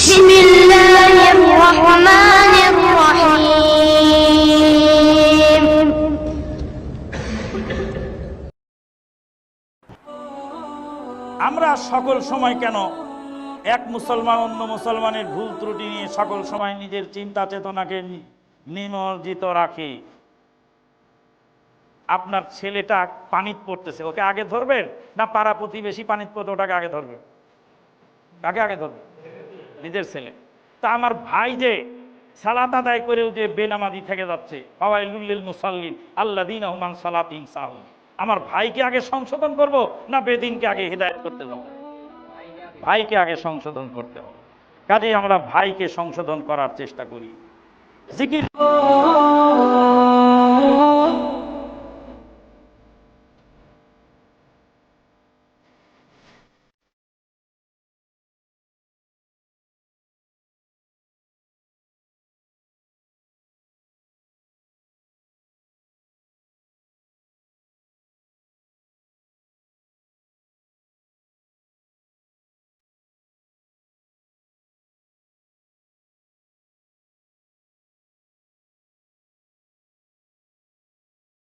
بسم الله الرحمن الرحيم আমরা সকল সময় কেন এক মুসলমান অন্য মুসলমানের ভুল ত্রুটি নিয়ে সকল সময় নিজের চিন্তা চেতনাকে নিমজ্জিত রাখে? আপনার ছেলেটা পানিত পড়তেছে, ওকে আগে ধরবেন? না পাড়া প্রতিবেশী পানিত পড়তে, ওটাকে আগে ধরবে? কাকে আগে ধরবে? নিজের ছেলে। তা আমার ভাই যে সালাত আদায় করেও যে বেনামাজি থেকে যাচ্ছে মুসাল্লিন আল্লাহ দিন রহমান সালাতিন সাহুন। আমার ভাইকে আগে সংশোধন করব না বেদিনকে আগে হৃদায়ত করতে যাব ভাইকে আগে সংশোধন করতে হবে। কাজেই আমরা ভাইকে সংশোধন করার চেষ্টা করি। জিকির